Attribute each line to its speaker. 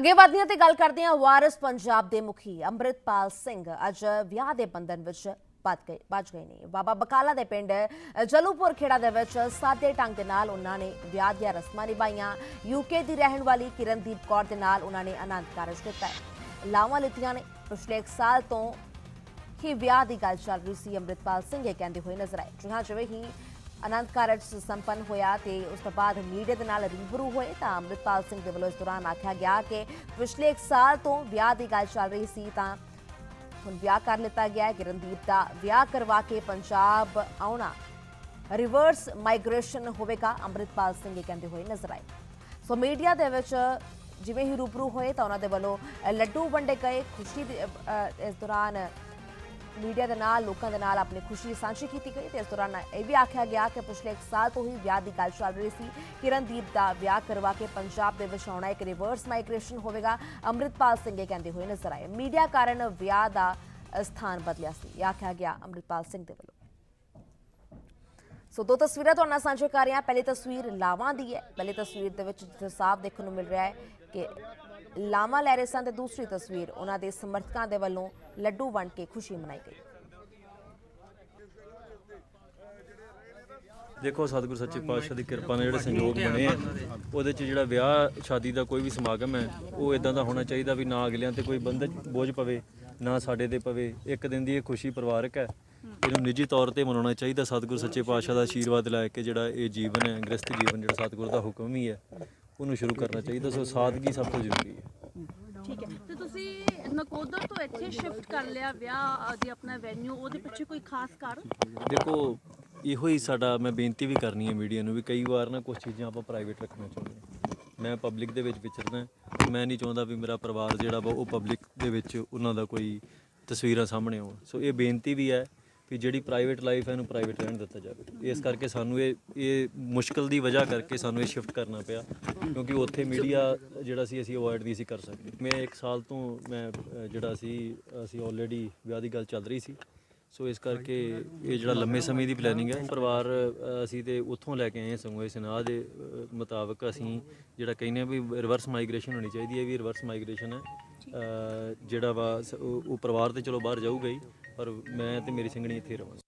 Speaker 1: ਅੱਗੇ ਵਧਦੀਆਂ ਤੇ ਗੱਲ ਕਰਦੇ ਹਾਂ ਵਾਰਿਸ ਪੰਜਾਬ ਦੇ ਮੁਖੀ ਅੰਮ੍ਰਿਤਪਾਲ ਸਿੰਘ। ਅੱਜ ਵਿਆਹ ਦੇ ਬੰਧਨ ਵਿੱਚ ਬਚ ਗਏ ਬਚ ਗਏ ਨੇ। ਬਾਬਾ ਬਕਾਲਾ ਦੇ ਪਿੰਡ ਜਲੂਪੁਰ ਖੇੜਾ ਦੇ ਵਿੱਚ ਸਾਦੇ ਢੰਗ ਦੇ ਨਾਲ ਉਹਨਾਂ ਨੇ ਵਿਆਹ ਦੀਆਂ ਰਸਮਾਂ ਨਿਭਾਈਆਂ। ਯੂਕੇ ਦੀ ਰਹਿਣ ਵਾਲੀ ਕਿਰਨਦੀਪ ਕੌਰ ਦੇ ਨਾਲ ਉਹਨਾਂ ਨੇ ਆਨੰਦ ਕਾਰਜ ਕੀਤਾ ਲਾਵਾਂ ਲਿੱਤੀਆਂ ਨੇ। ਪਿਛਲੇ ਇੱਕ ਸਾਲ ਤੋਂ ਹੀ ਵਿਆਹ ਦੀ ਗੱਲ ਚੱਲ ਰਹੀ ਸੀ। ਅੰਮ੍ਰਿਤਪਾਲ ਸਿੰਘ ਇਹ ਕਹਿੰਦੇ ਹੋਏ ਨਜ਼ਰ ਆਏ। ਜਿਹਾਂ ਜਿਵੇਂ ਹੀ ਅਨੰਦ ਕਾਰਜ ਸੰਪੰਨ ਹੋਇਆ ਤੇ ਉਸ ਤੋਂ ਬਾਅਦ ਮੀਡੀਆ ਦੇ ਨਾਲ ਰੂਬਰੂ ਹੋਏ ਤਾਂ ਅੰਮ੍ਰਿਤਪਾਲ ਸਿੰਘ ਦੇ ਵੱਲੋਂ ਇਸ ਦੌਰਾਨ ਆਖਿਆ ਗਿਆ ਕਿ ਪਿਛਲੇ ਇੱਕ ਸਾਲ ਤੋਂ ਵਿਆਹ ਦੀ ਗੱਲ ਚੱਲ ਰਹੀ ਸੀ ਤਾਂ ਹੁਣ ਵਿਆਹ ਕਰ ਲਿੱਤਾ ਗਿਆ ਹੈ। ਕਿਰਨਦੀਪ ਦਾ ਵਿਆਹ ਕਰਵਾ ਕੇ ਪੰਜਾਬ ਆਉਣਾ ਰਿਵਰਸ ਮਾਈਗ੍ਰੇਸ਼ਨ ਹੋਵੇਗਾ। ਅੰਮ੍ਰਿਤਪਾਲ ਸਿੰਘ ਇਹ ਕਹਿੰਦੇ ਹੋਏ ਨਜ਼ਰ ਆਏ। ਸੋ ਮੀਡੀਆ ਦੇ ਵਿੱਚ ਜਿਵੇਂ ਹੀ ਰੂਬਰੂ ਹੋਏ ਤਾਂ ਉਹਨਾਂ ਦੇ ਵੱਲੋਂ ਲੱਡੂ ਵੰਡੇ ਗਏ। ਖੁਸ਼ੀ ਦੇ, ਇਸ ਦੌਰਾਨ ਮੀਡੀਆ ਦੇ ਨਾਲ, ਲੋਕਾਂ ਦੇ ਨਾਲ ਆਪਣੀ ਖੁਸ਼ੀ ਸਾਂਝੀ ਕੀਤੀ ਗਈ ਤੇ ਇਸ ਦੌਰਾਨ ਇਹ ਵੀ ਆਖਿਆ ਗਿਆ ਕਿ ਪਿਛਲੇ 1 ਸਾਲ ਤੋਂ ਹੀ ਵਿਆਹ ਦੀ ਗੱਲ ਚੱਲ ਰਹੀ ਸੀ। ਕਿਰਨਦੀਪ ਦਾ ਵਿਆਹ ਕਰਵਾ ਕੇ ਪੰਜਾਬ ਦੇ ਵਿੱਚ ਆਉਣਾ ਇੱਕ ਰਿਵਰਸ ਮਾਈਗ੍ਰੇਸ਼ਨ ਹੋਵੇਗਾ। ਅੰਮ੍ਰਿਤਪਾਲ ਸਿੰਘ ਇਹ ਕਹਿੰਦੇ ਹੋਏ ਨਜ਼ਰ ਆਏ। ਮੀਡੀਆ ਕਾਰਨ ਵਿਆਹ ਦਾ ਸਥਾਨ ਬਦਲਿਆ ਸੀ। ਇਹ ਆਖਿਆ ਗਿਆ, ਅੰਮ੍ਰਿਤਪਾਲ ਸਿੰਘ ਦੇ ਵੱਲੋਂ। ਸੋ ਦੋ ਤਸਵੀਰਾਂ ਤੁਹਾਡੇ ਨਾਲ ਸਾਂਝੇ ਕਰ ਰਹੇ ਪਹਿਲੀ ਤਸਵੀਰ ਲਾਵਾਂ ਦੀ ਹੈ। ਪਹਿਲੀ ਤਸਵੀਰ ਦੇ ਵਿੱਚ ਜਿੱਥੇ ਸਾਫ਼ ਦੇਖਣ ਨੂੰ ਮਿਲ ਰਿਹਾ ਹੈ ਕਿ ਲਾਵਾਂ ਲੈ ਰਹੇ ਸਨ ਤੇ ਦੂਸਰੀ ਤਸਵੀਰ ਉਹਨਾਂ ਦੇ ਸਮਰਥਕਾਂ ਦੇ ਵੱਲੋਂ ਲੱਡੂ ਵੰਡ ਕੇ ਖੁਸ਼ੀ ਮਨਾਈ ਗਈ।
Speaker 2: ਦੇਖੋ, ਸਤਿਗੁਰ ਸੱਚੇ ਪਾਤਸ਼ਾਹ ਦੀ ਕਿਰਪਾ ਨਾਲ ਜਿਹੜੇ ਸੰਯੋਗ ਬਣੇ ਆ, ਉਹਦੇ ਚ ਜਿਹੜਾ ਵਿਆਹ, ਸ਼ਾਦੀ ਦਾ ਕੋਈ ਵੀ ਸਮਾਗਮ ਹੈ, ਉਹ ਇਦਾਂ ਦਾ ਹੋਣਾ ਚਾਹੀਦਾ ਵੀ ਨਾ ਅਗਲਿਆਂ ਤੇ ਕੋਈ ਬੰਦਜ ਬੋਝ ਪਵੇ, ਨਾ ਸਾਡੇ ਤੇ ਪਵੇ। ਇੱਕ ਦਿਨ ਦੀ ਇਹ ਖੁਸ਼ੀ ਪਰਿਵਾਰਕ ਹੈ। ਇਹਨੂੰ ਨਿੱਜੀ ਤੌਰ ਤੇ ਮਨਾਉਣਾ ਚਾਹੀਦਾ। ਸਤਿਗੁਰ ਸੱਚੇ ਪਾਤਸ਼ਾਹ ਦਾ ਆਸ਼ੀਰਵਾਦ ਲੈ ਕੇ ਜਿਹੜਾ ਇਹ ਜੀਵਨ ਹੈ ਗ੍ਰਸਥ ਜੀਵਨ ਜਿਹੜਾ ਸਤਿਗੁਰ ਦਾ ਹੁਕਮ ਹੀ ਹੈ ਉਹਨੂੰ ਸ਼ੁਰੂ ਕਰਨਾ ਚਾਹੀਦਾ। ਸੋ ਸਾਦਗੀ ਸਭ ਤੋਂ ਜ਼ਰੂਰੀ ਹੈ।
Speaker 3: ਠੀਕ ਹੈ। ਤੇ ਤੁਸੀਂ ਨਕੋਦਰ ਤੋਂ ਇੱਥੇ ਸ਼ਿਫਟ ਕਰ ਲਿਆ ਵਿਆਹ ਦੇ ਆਪਣਾ ਵੈਨਿਊ ਉਹਦੇ ਪਿੱਛੇ ਕੋਈ ਖਾਸ ਕਾਰਨ?
Speaker 2: ਦੇਖੋ ਇਹੋ ਹੀ ਸਾਡਾ ਮੈਂ ਬੇਨਤੀ ਵੀ ਕਰਨੀ ਹੈ ਮੀਡੀਆ ਨੂੰ ਵੀ ਕਈ ਵਾਰ ਨਾ ਕੁਝ ਚੀਜ਼ਾਂ ਆਪਾਂ ਪ੍ਰਾਈਵੇਟ ਰੱਖਣਾ ਚਾਹੁੰਦੇ ਹਾਂ। ਮੈਂ ਪਬਲਿਕ ਦੇ ਵਿੱਚ ਵਿਚਰਦਾ ਮੈਂ ਨਹੀਂ ਚਾਹੁੰਦਾ ਵੀ ਮੇਰਾ ਪਰਿਵਾਰ ਜਿਹੜਾ ਵਾ ਉਹ ਪਬਲਿਕ ਦੇ ਵਿੱਚ ਉਹਨਾਂ ਦਾ ਕੋਈ ਤਸਵੀਰਾਂ ਸਾਹਮਣੇ ਆਉਣ। ਸੋ ਇਹ ਬੇਨਤੀ ਵੀ ਹੈ ਵੀ ਜਿਹੜੀ ਪ੍ਰਾਈਵੇਟ ਲਾਈਫ ਹੈ, ਇਹਨੂੰ ਪ੍ਰਾਈਵੇਟ ਰਹਿਣ ਦਿੱਤਾ ਜਾਵੇ। ਇਸ ਕਰਕੇ ਸਾਨੂੰ ਇਹ ਇਹ ਮੁਸ਼ਕਲ ਦੀ ਵਜ੍ਹਾ ਕਰਕੇ ਸਾਨੂੰ ਇਹ ਸ਼ਿਫਟ ਕਰਨਾ ਪਿਆ, ਕਿਉਂਕਿ ਉੱਥੇ ਮੀਡੀਆ ਜਿਹੜਾ ਸੀ, ਅਸੀਂ ਅਵੋਇਡ ਨਹੀਂ ਸੀ ਕਰ ਸਕਦੇ। ਮੈਂ ਇੱਕ ਸਾਲ ਤੋਂ ਮੈਂ ਜਿਹੜਾ ਸੀ, ਅਸੀਂ ਆਲਰੇਡੀ ਵਿਆਹ ਦੀ ਗੱਲ ਚੱਲ ਰਹੀ ਸੀ। ਸੋ ਇਸ ਕਰਕੇ ਇਹ ਜਿਹੜਾ ਲੰਮੇ ਸਮੇਂ ਦੀ ਪਲੈਨਿੰਗ ਹੈ, ਪਰਿਵਾਰ ਅਸੀਂ ਤੇ ਉੱਥੋਂ ਲੈ ਕੇ ਆਏ ਹਾਂ ਸੰਗੋਏ ਸਨਾਹ ਦੇ ਮੁਤਾਬਕ ਅਸੀਂ ਜਿਹੜਾ ਕਹਿੰਦੇ ਆ ਵੀ ਰਿਵਰਸ ਮਾਈਗ੍ਰੇਸ਼ਨ ਹੋਣੀ ਚਾਹੀਦੀ ਹੈ ਵੀ ਰਿਵਰਸ ਮਾਈਗ੍ਰੇਸ਼ਨ ਹੈ। ਜਿਹੜਾ ਵਾ ਸ- ਉਹ ਉਹ ਪਰਿਵਾਰ ਤੇ ਚਲੋ ਬਾਹਰ ਜਾਊਗਾ ਹੀ, ਪਰ ਮੈਂ ਤੇ ਮੇਰੀ ਸਿੰਘਣੀ ਇੱਥੇ ਰਵਾਂਗੇ।